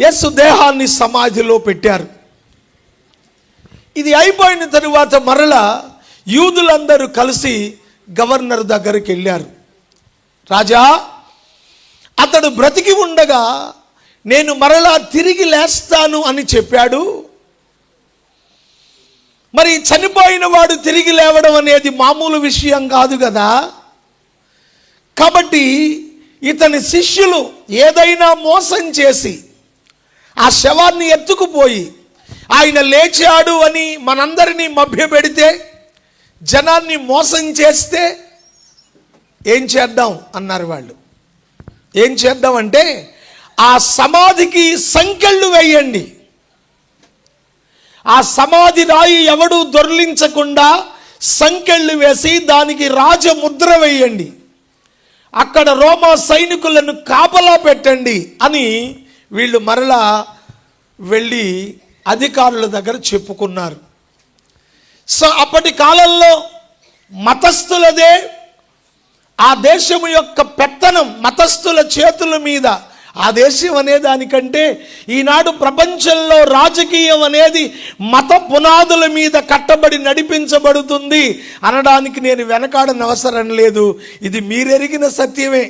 యస్సు దేహాన్ని సమాధిలో పెట్టారు. ఇది అయిపోయిన తరువాత మరలా యూదులందరూ కలిసి గవర్నర్ దగ్గరికి వెళ్ళారు. రాజా అతడు బ్రతికి ఉండగా నేను మరలా తిరిగి లేస్తాను అని చెప్పాడు. మరి చనిపోయిన వాడు తిరిగి లేవడం అనేది మామూలు విషయం కాదు కదా. కాబట్టి ఇతని శిష్యులు ఏదైనా మోసం చేసి ఆ శవాన్ని ఎత్తుకుపోయి ఆయన లేచాడు అని మనందరినీ మభ్యపెడితే జనాన్ని మోసం చేస్తే ఏం చేద్దాం అన్నారు వాళ్ళు. ఏం చేద్దాం అంటే ఆ సమాధికి సంకెళ్ళు వేయండి. ఆ సమాధి రాయి ఎవడు దొర్లించకుండా సంకెళ్ళు వేసి దానికి రాజముద్ర వేయండి. అక్కడ రోమా సైనికులను కాపలా పెట్టండి అని వీళ్ళు మరలా వెళ్ళి అధికారుల దగ్గర చెప్పుకున్నారు. సో అప్పటి కాలంలో మతస్థులదే ఆ దేశం యొక్క పెత్తనం మతస్థుల చేతుల మీద. ఆ దేశం అనే దానికంటే ఈనాడు ప్రపంచంలో రాజకీయం అనేది మత పునాదుల మీద కట్టబడి నడిపించబడుతుంది అనడానికి నేను వెనకాడనవసరం లేదు. ఇది మీరెరిగిన సత్యమే.